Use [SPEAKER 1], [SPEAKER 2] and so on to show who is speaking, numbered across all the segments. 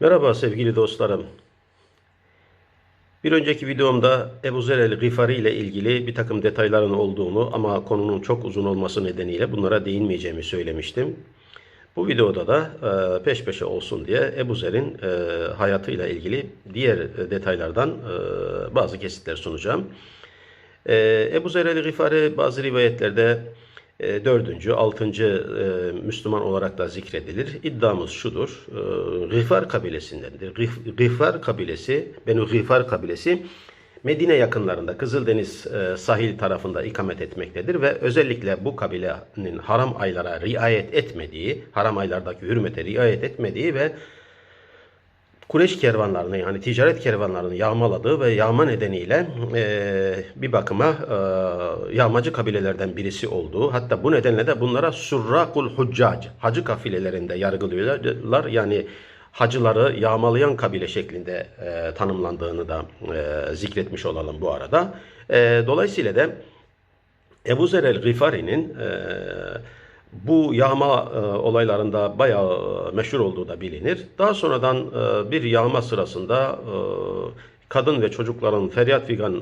[SPEAKER 1] Merhaba sevgili dostlarım. Bir önceki videomda Ebu Zer el-Gıfari ile ilgili bir takım detayların olduğunu ama konunun çok uzun olması nedeniyle bunlara değinmeyeceğimi söylemiştim. Bu videoda da e, peş peşe olsun diye Ebu Zer'in e, hayatıyla ilgili diğer detaylardan e, bazı kesitler sunacağım. Ebu Zer el-Gıfari bazı rivayetlerde dördüncü, altıncı e, Müslüman olarak da zikredilir. İddiamız şudur. E, Gıfar kabilesindendir. Gıf- Gıfar kabilesi, Benu Gıfar kabilesi Medine yakınlarında Kızıldeniz e, sahil tarafında ikamet etmektedir ve özellikle bu kabilenin haram aylara riayet etmediği, haram aylardaki hürmete riayet etmediği ve Kureyş kervanlarını yani ticaret kervanlarını yağmaladığı ve yağma nedeniyle e, bir bakıma e, yağmacı kabilelerden birisi olduğu hatta bu nedenle de bunlara surrakul huccac hacı kafilelerinde yargılıyorlar yani hacıları yağmalayan kabile şeklinde e, tanımlandığını da e, zikretmiş olalım bu arada. E, dolayısıyla da Ebu Zer el-Gıfari'nin e, bu yağma e, olaylarında bayağı e, meşhur olduğu da bilinir. Daha sonradan e, bir yağma sırasında e, kadın ve çocukların feryat figan e,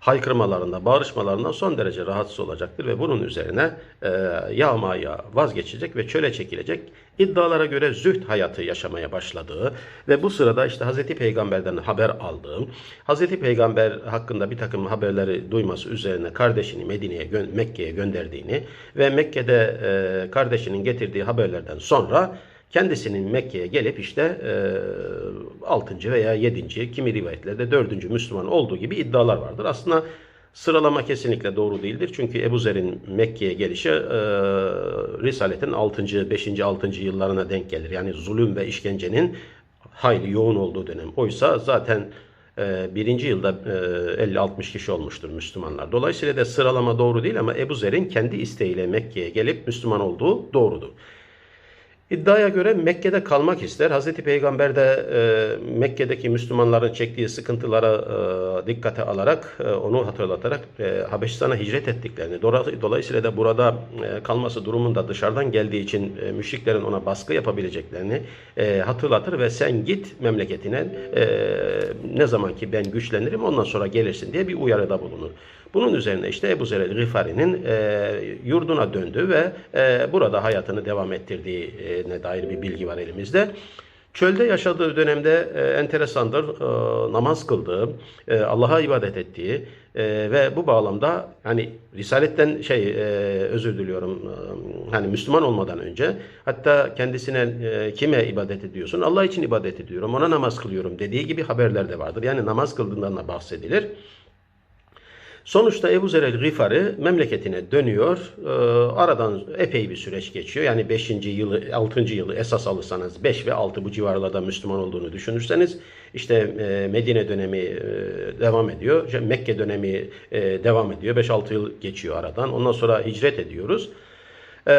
[SPEAKER 1] haykırmalarında, bağırışmalarından son derece rahatsız olacaktır ve bunun üzerine e, yağmaya vazgeçecek ve çöle çekilecek. İddialara göre zühd hayatı yaşamaya başladığı ve bu sırada işte Hazreti Peygamber'den haber aldığım, Hazreti Peygamber hakkında bir takım haberleri duyması üzerine kardeşini Medine'ye, Mekke'ye gönderdiğini ve Mekke'de e, kardeşinin getirdiği haberlerden sonra kendisinin Mekke'ye gelip işte e, 6. veya 7. kimi rivayetlerde 4. Müslüman olduğu gibi iddialar vardır. Aslında sıralama kesinlikle doğru değildir. Çünkü Ebu Zer'in Mekke'ye gelişi e, Risaletin 6. 5. 6. yıllarına denk gelir. Yani zulüm ve işkencenin hayli yoğun olduğu dönem. Oysa zaten e, birinci yılda e, 50-60 kişi olmuştur Müslümanlar. Dolayısıyla da sıralama doğru değil ama Ebu Zer'in kendi isteğiyle Mekke'ye gelip Müslüman olduğu doğrudur. İddiaya göre Mekke'de kalmak ister. Hazreti Peygamber de e, Mekke'deki Müslümanların çektiği sıkıntılara e, dikkate alarak, e, onu hatırlatarak e, Habeşistan'a hicret ettiklerini, dolayısıyla da burada e, kalması durumunda dışarıdan geldiği için e, müşriklerin ona baskı yapabileceklerini e, hatırlatır ve sen git memleketine e, ne zaman ki ben güçlenirim ondan sonra gelirsin diye bir uyarıda bulunur. Bunun üzerine işte Ebu Zer el-Gıfari'nin e, yurduna döndü ve e, burada hayatını devam ettirdiğine dair bir bilgi var elimizde. Çölde yaşadığı dönemde e, enteresandır e, namaz kıldığı, e, Allah'a ibadet ettiği e, ve bu bağlamda hani Risaletten şey e, özür diliyorum e, hani Müslüman olmadan önce hatta kendisine e, kime ibadet ediyorsun? Allah için ibadet ediyorum, ona namaz kılıyorum dediği gibi haberler de vardır. Yani namaz kıldığından da bahsedilir. Sonuçta Ebu Zer el-Gıfari memleketine dönüyor. Ee, aradan epey bir süreç geçiyor. Yani 5. yılı, 6. yılı esas alırsanız 5 ve 6 bu civarlarda Müslüman olduğunu düşünürseniz işte e, Medine dönemi e, devam ediyor. Mekke dönemi e, devam ediyor. 5-6 yıl geçiyor aradan. Ondan sonra hicret ediyoruz. Ee,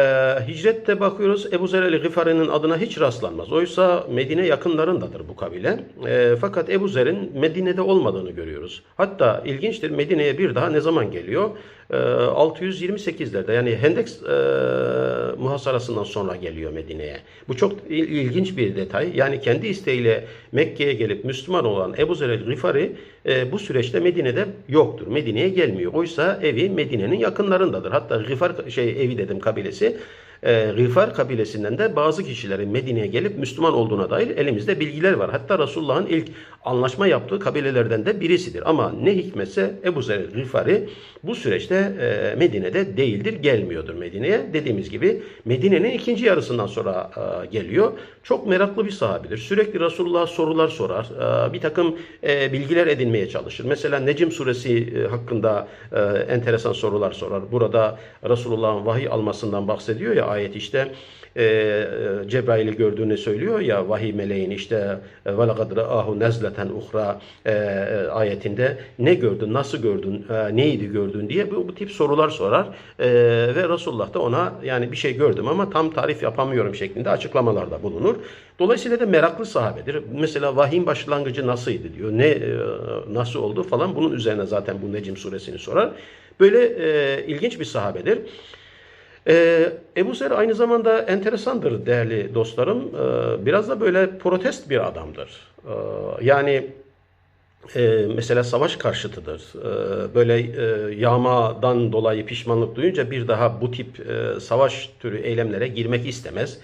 [SPEAKER 1] hicrette bakıyoruz Ebu Zer el-Gıfari'nin adına hiç rastlanmaz. Oysa Medine yakınlarındadır bu kabile. Ee, fakat Ebu Zer'in Medine'de olmadığını görüyoruz. Hatta ilginçtir Medine'ye bir daha ne zaman geliyor? Ee, 628'lerde yani Hendek e, muhasarasından sonra geliyor Medine'ye. Bu çok il- ilginç bir detay. Yani kendi isteğiyle Mekke'ye gelip Müslüman olan Ebu Zer el-Gıfari e, bu süreçte Medine'de yoktur. Medine'ye gelmiyor. Oysa evi Medine'nin yakınlarındadır. Hatta Gıfar şey evi dedim kabilesi. E, Gıfar kabilesinden de bazı kişilerin Medine'ye gelip Müslüman olduğuna dair elimizde bilgiler var. Hatta Resulullah'ın ilk anlaşma yaptığı kabilelerden de birisidir. Ama ne hikmetse Ebu Zer Gıfari bu süreçte e, Medine'de değildir, gelmiyordur Medine'ye. Dediğimiz gibi Medine'nin ikinci yarısından sonra e, geliyor. Çok meraklı bir sahabidir. Sürekli Resulullah'a sorular sorar. E, bir takım e, bilgiler edinmeye çalışır. Mesela Necim suresi e, hakkında e, enteresan sorular sorar. Burada Resulullah'ın vahiy almasından bahsediyor ya ayet işte e, e, Cebrail'i gördüğünü söylüyor ya vahiy meleğin işte e, وَلَقَدْ رَآهُ نَزْلَةً uhra e, e, ayetinde ne gördün, nasıl gördün, e, neydi gördün diye bu, bu tip sorular sorar E, ve Resulullah da ona yani bir şey gördüm ama tam tarif yapamıyorum şeklinde açıklamalarda bulunur. Dolayısıyla da meraklı sahabedir. Mesela vahyin başlangıcı nasıldı diyor, ne e, nasıl oldu falan bunun üzerine zaten bu Necim suresini sorar. Böyle e, ilginç bir sahabedir. Ee, Ebu Zer aynı zamanda enteresandır değerli dostlarım. Ee, biraz da böyle protest bir adamdır. Ee, yani e, mesela savaş karşıtıdır. Böyle e, yağmadan dolayı pişmanlık duyunca bir daha bu tip e, savaş türü eylemlere girmek istemez.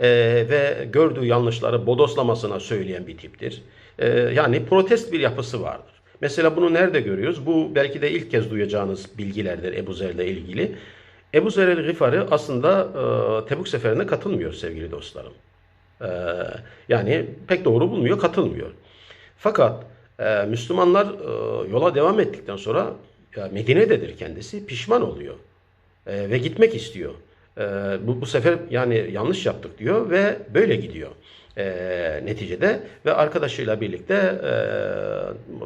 [SPEAKER 1] Ve gördüğü yanlışları bodoslamasına söyleyen bir tiptir. Yani protest bir yapısı vardır. Mesela bunu nerede görüyoruz? Bu belki de ilk kez duyacağınız bilgilerdir Ebu Zer'le ilgili. Ebu Zer el-Gıfari aslında e, Tebuk seferine katılmıyor sevgili dostlarım. E, yani pek doğru bulmuyor, katılmıyor. Fakat e, Müslümanlar e, yola devam ettikten sonra ya Medine'dedir kendisi, pişman oluyor. E, ve gitmek istiyor. E, bu, bu sefer yani yanlış yaptık diyor ve böyle gidiyor e, neticede ve arkadaşıyla birlikte e,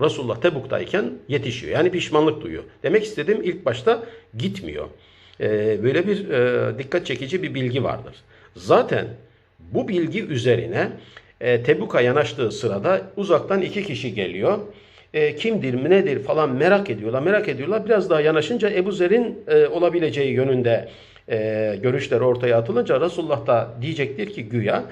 [SPEAKER 1] Resulullah Tebuk'tayken yetişiyor. Yani pişmanlık duyuyor. Demek istediğim ilk başta gitmiyor. E, böyle bir e, dikkat çekici bir bilgi vardır. Zaten bu bilgi üzerine e, Tebuk'a yanaştığı sırada uzaktan iki kişi geliyor. E, kimdir, nedir falan merak ediyorlar, merak ediyorlar. Biraz daha yanaşınca Ebu Zer'in olabileceği yönünde görüşler ortaya atılınca Resulullah da diyecektir ki güya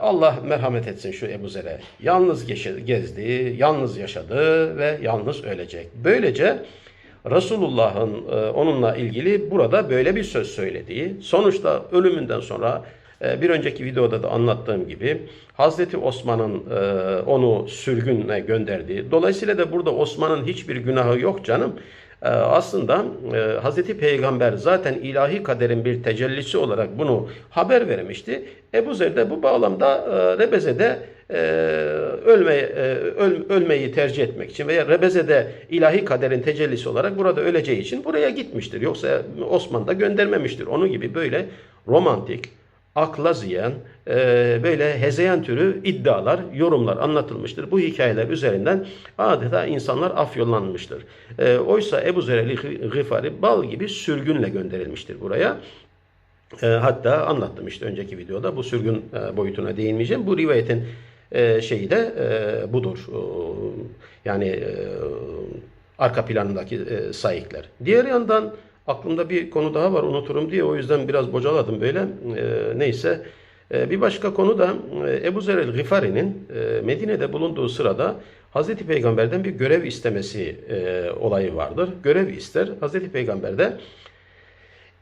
[SPEAKER 1] Allah merhamet etsin şu Ebu Zer'e. Yalnız gezdi, yalnız yaşadı ve yalnız ölecek. Böylece Resulullah'ın e, onunla ilgili burada böyle bir söz söylediği, sonuçta ölümünden sonra e, bir önceki videoda da anlattığım gibi Hazreti Osman'ın e, onu sürgüne gönderdiği, dolayısıyla da burada Osman'ın hiçbir günahı yok canım. Aslında Hazreti Peygamber zaten ilahi kaderin bir tecellisi olarak bunu haber vermişti. Ebu Zer de bu bağlamda Rebeze'de e, ölme, e, öl, ölmeyi tercih etmek için veya Rebeze'de ilahi kaderin tecellisi olarak burada öleceği için buraya gitmiştir. Yoksa Osman da göndermemiştir. Onu gibi böyle romantik, akla ziyan, e, böyle hezeyan türü iddialar, yorumlar anlatılmıştır. Bu hikayeler üzerinden adeta insanlar afyonlanmıştır. E, oysa Ebu Zereli Gıfari bal gibi sürgünle gönderilmiştir buraya. E, hatta anlattım işte önceki videoda bu sürgün e, boyutuna değinmeyeceğim. Bu rivayetin e, şeyi de e, budur. E, yani e, arka planındaki e, sayıklar. Diğer yandan aklımda bir konu daha var unuturum diye o yüzden biraz bocaladım böyle. E, neyse. E, bir başka konu da e, Ebu Zer el-Gifari'nin e, Medine'de bulunduğu sırada Hazreti Peygamber'den bir görev istemesi e, olayı vardır. Görev ister. Hazreti Peygamber de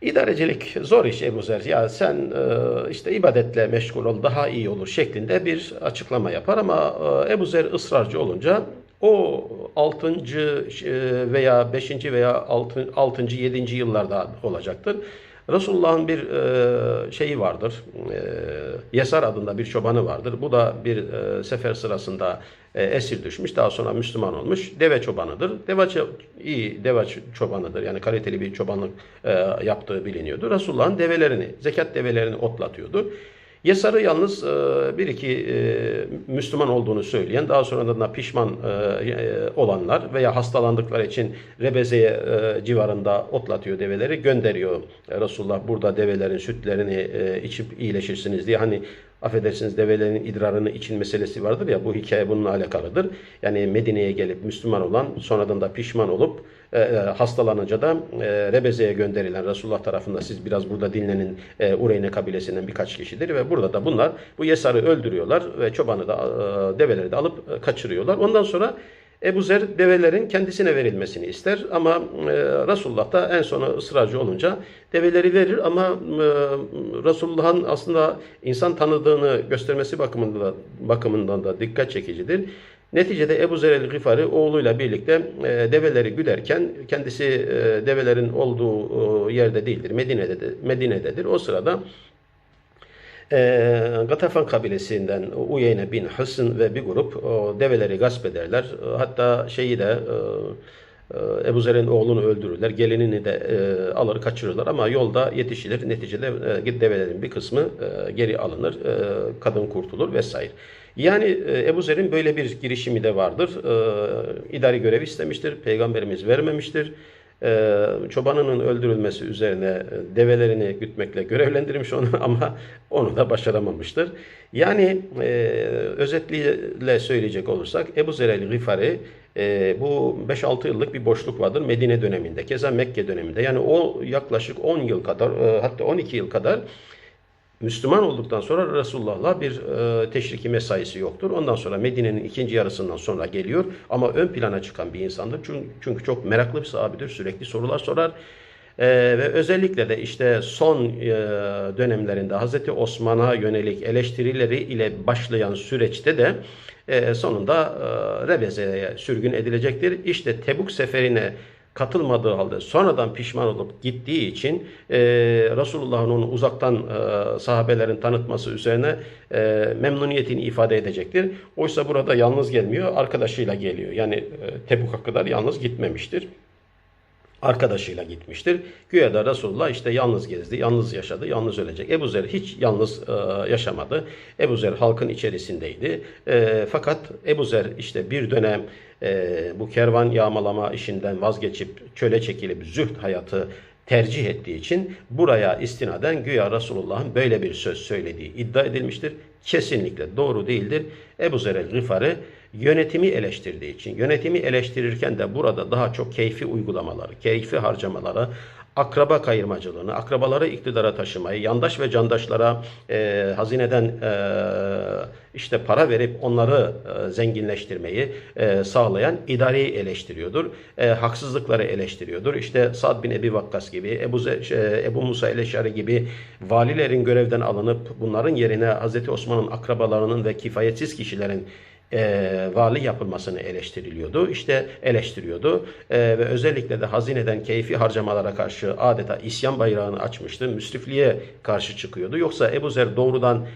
[SPEAKER 1] İdarecilik zor iş Ebu Zer. Ya sen e, işte ibadetle meşgul ol daha iyi olur şeklinde bir açıklama yapar ama e, Ebu Zer ısrarcı olunca o 6. E, veya 5. veya 6. 6. 7. yıllarda olacaktır. Resulullah'ın bir e, şeyi vardır. E, Yesar adında bir çobanı vardır. Bu da bir sefer sırasında esir düşmüş. Daha sonra Müslüman olmuş. Deve çobanıdır. Deve iyi deve çobanıdır. Yani kaliteli bir çobanlık yaptığı biliniyordu. Resulullah'ın develerini, zekat develerini otlatıyordu. Yesar'ı yalnız e, bir iki e, Müslüman olduğunu söyleyen, daha sonradan da pişman e, olanlar veya hastalandıkları için Rebeze'ye civarında otlatıyor develeri, gönderiyor Resulullah burada develerin sütlerini içip iyileşirsiniz diye. Hani affedersiniz develerin idrarını için meselesi vardır ya bu hikaye bununla alakalıdır. Yani Medine'ye gelip Müslüman olan sonradan da pişman olup e, e, hastalanınca da e, Rebeze'ye gönderilen Resulullah tarafından siz biraz burada dinlenin e, Ureyne kabilesinden birkaç kişidir ve burada da bunlar bu Yesar'ı öldürüyorlar ve çobanı da e, develeri de alıp e, kaçırıyorlar. Ondan sonra Ebu Zer develerin kendisine verilmesini ister ama e, Resulullah da en sona ısrarcı olunca develeri verir ama e, Resulullah'ın aslında insan tanıdığını göstermesi bakımından da, bakımından da dikkat çekicidir. Neticede Ebu Zer el-Gıfari oğluyla birlikte e, develeri güderken kendisi e, develerin olduğu e, yerde değildir. Medine'de Medine'dedir. O sırada e, Gatafan kabilesinden Uyeyne bin Hısn ve bir grup o, develeri gasp ederler. Hatta şeyi de e, e, Ebu Zer'in oğlunu öldürürler. Gelinini de e, alır kaçırırlar ama yolda yetişilir. Neticede e, develerin bir kısmı e, geri alınır. E, kadın kurtulur vesaire. Yani e, Ebu Zer'in böyle bir girişimi de vardır. E, idari görev istemiştir. Peygamberimiz vermemiştir. E, çobanının öldürülmesi üzerine e, develerini gütmekle görevlendirmiş onu ama onu da başaramamıştır. Yani e, özetliyle söyleyecek olursak Ebu Zer el-Gifari E, bu 5-6 yıllık bir boşluk vardır Medine döneminde. Keza Mekke döneminde. Yani o yaklaşık 10 yıl kadar e, hatta 12 yıl kadar Müslüman olduktan sonra Resulullah'la bir e, teşriki mesaisi yoktur. Ondan sonra Medine'nin ikinci yarısından sonra geliyor. Ama ön plana çıkan bir insandır. Çünkü, çünkü çok meraklı bir sahabedir. Sürekli sorular sorar. E, ve özellikle de işte son e, dönemlerinde Hazreti Osman'a yönelik eleştirileri ile başlayan süreçte de e, sonunda e, Rebeze'ye sürgün edilecektir. İşte Tebuk seferine katılmadığı halde sonradan pişman olup gittiği için e, Resulullah'ın onu uzaktan e, sahabelerin tanıtması üzerine e, memnuniyetini ifade edecektir. Oysa burada yalnız gelmiyor, arkadaşıyla geliyor. Yani e, Tebuk'a kadar yalnız gitmemiştir arkadaşıyla gitmiştir. Güya da Resulullah işte yalnız gezdi, yalnız yaşadı, yalnız ölecek. Ebu Zer hiç yalnız e, yaşamadı. Ebu Zer halkın içerisindeydi. E, fakat Ebu Zer işte bir dönem e, bu kervan yağmalama işinden vazgeçip çöle çekilip zühd hayatı tercih ettiği için buraya istinaden güya Resulullah'ın böyle bir söz söylediği iddia edilmiştir. Kesinlikle doğru değildir. Ebu Zer el-Gıfari yönetimi eleştirdiği için, yönetimi eleştirirken de burada daha çok keyfi uygulamaları, keyfi harcamaları, akraba kayırmacılığını, akrabaları iktidara taşımayı, yandaş ve candaşlara e, hazineden e, işte para verip onları e, zenginleştirmeyi e, sağlayan idareyi eleştiriyordur. E, haksızlıkları eleştiriyordur. İşte Sad bin Ebi Vakkas gibi, Ebu, Ze, şey, Ebu Musa Eleşari gibi valilerin görevden alınıp bunların yerine Hz. Osman'ın akrabalarının ve kifayetsiz kişilerin e, vali yapılmasını eleştiriliyordu. İşte eleştiriyordu e, ve özellikle de hazineden keyfi harcamalara karşı adeta isyan bayrağını açmıştı. Müsrifliğe karşı çıkıyordu. Yoksa Ebu Zer doğrudan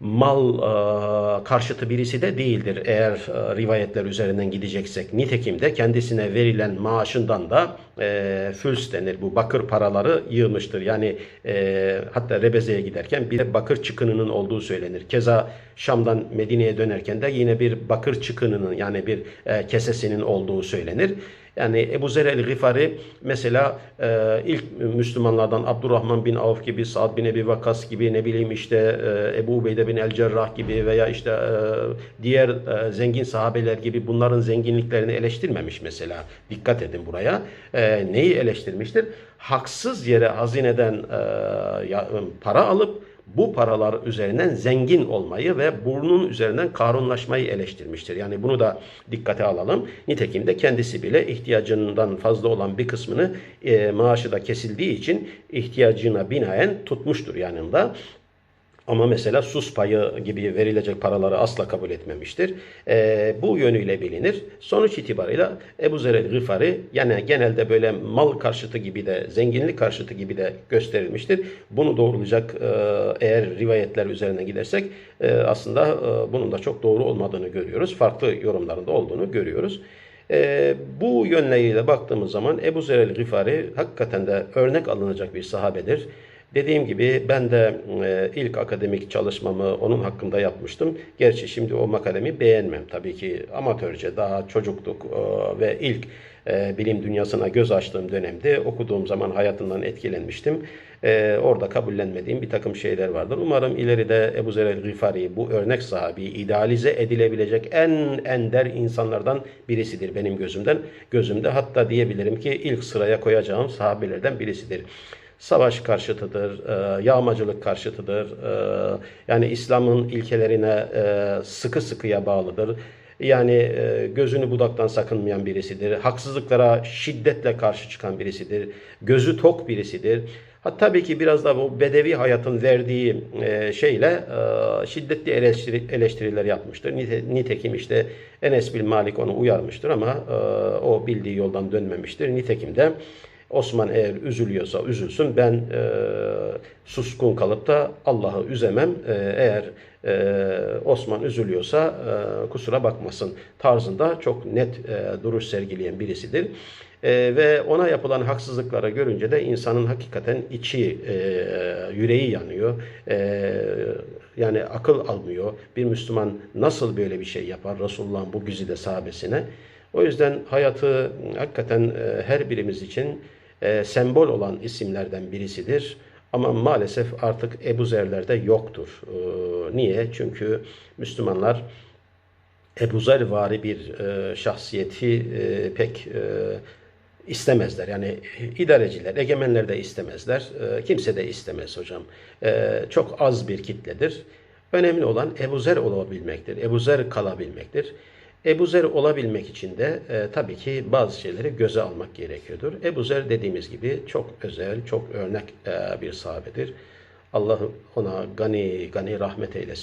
[SPEAKER 1] mal e, karşıtı birisi de değildir eğer e, rivayetler üzerinden gideceksek. Nitekim de kendisine verilen maaşından da e, füls denir. Bu bakır paraları yığmıştır. Yani e, hatta Rebeze'ye giderken bir de bakır çıkınının olduğu söylenir. Keza Şam'dan Medine'ye dönerken de yine bir bakır çıkınının yani bir e, kesesinin olduğu söylenir. Yani Ebu Zer el-Gifari mesela e, ilk Müslümanlardan Abdurrahman bin Avf gibi, Sa'd bin Ebi Vakas gibi ne bileyim işte e, Ebu Ubeyde bin el-Cerrah gibi veya işte e, diğer e, zengin sahabeler gibi bunların zenginliklerini eleştirmemiş mesela. Dikkat edin buraya. E, neyi eleştirmiştir? Haksız yere hazineden e, ya, para alıp bu paralar üzerinden zengin olmayı ve burnun üzerinden karunlaşmayı eleştirmiştir. Yani bunu da dikkate alalım. Nitekim de kendisi bile ihtiyacından fazla olan bir kısmını e, maaşı da kesildiği için ihtiyacına binaen tutmuştur yanında. Ama mesela sus payı gibi verilecek paraları asla kabul etmemiştir. E, bu yönüyle bilinir. Sonuç itibarıyla Ebu Zer el-Gıfari yani genelde böyle mal karşıtı gibi de zenginlik karşıtı gibi de gösterilmiştir. Bunu doğrulayacak e, eğer rivayetler üzerine gidersek e, aslında e, bunun da çok doğru olmadığını görüyoruz. Farklı yorumlarında olduğunu görüyoruz. E, bu yönleriyle baktığımız zaman Ebu Zer el-Gıfari hakikaten de örnek alınacak bir sahabedir. Dediğim gibi ben de e, ilk akademik çalışmamı onun hakkında yapmıştım. Gerçi şimdi o makalemi beğenmem. Tabii ki amatörce daha çocukluk e, ve ilk e, bilim dünyasına göz açtığım dönemde okuduğum zaman hayatından etkilenmiştim. Orada kabullenmediğim bir takım şeyler vardır. Umarım ileride Ebu Zer el-Gifari bu örnek sahibi idealize edilebilecek en ender insanlardan birisidir benim gözümden. Gözümde hatta diyebilirim ki ilk sıraya koyacağım sahabelerden birisidir savaş karşıtıdır, e, yağmacılık karşıtıdır. E, yani İslam'ın ilkelerine e, sıkı sıkıya bağlıdır. Yani gözünü budaktan sakınmayan birisidir. Haksızlıklara şiddetle karşı çıkan birisidir. Gözü tok birisidir. Ha, tabii ki biraz da bu bedevi hayatın verdiği şeyle şiddetli eleştiri, eleştiriler yapmıştır. Nite, nitekim işte Enes bin Malik onu uyarmıştır ama o bildiği yoldan dönmemiştir. Nitekim de Osman eğer üzülüyorsa üzülsün. Ben e, suskun kalıp da Allah'ı üzemem. E, eğer e, Osman üzülüyorsa e, kusura bakmasın tarzında çok net e, duruş sergileyen birisidir. E, ve ona yapılan haksızlıklara görünce de insanın hakikaten içi, e, yüreği yanıyor. E, yani akıl almıyor. Bir Müslüman nasıl böyle bir şey yapar? Resulullah'ın bu güzide sahabesine. O yüzden hayatı hakikaten e, her birimiz için e, sembol olan isimlerden birisidir. Ama maalesef artık Ebu Zer'lerde yoktur. E, niye? Çünkü Müslümanlar Ebu Zer vari bir e, şahsiyeti e, pek e, istemezler. Yani idareciler, egemenler de istemezler. E, kimse de istemez hocam. E, çok az bir kitledir. Önemli olan Ebu Zer olabilmektir. Ebu Zer kalabilmektir. Ebu Zer olabilmek için de e, tabii ki bazı şeyleri göze almak gerekiyordur. Ebu Zer dediğimiz gibi çok özel, çok örnek e, bir sahabedir. Allah ona gani gani rahmet eylesin.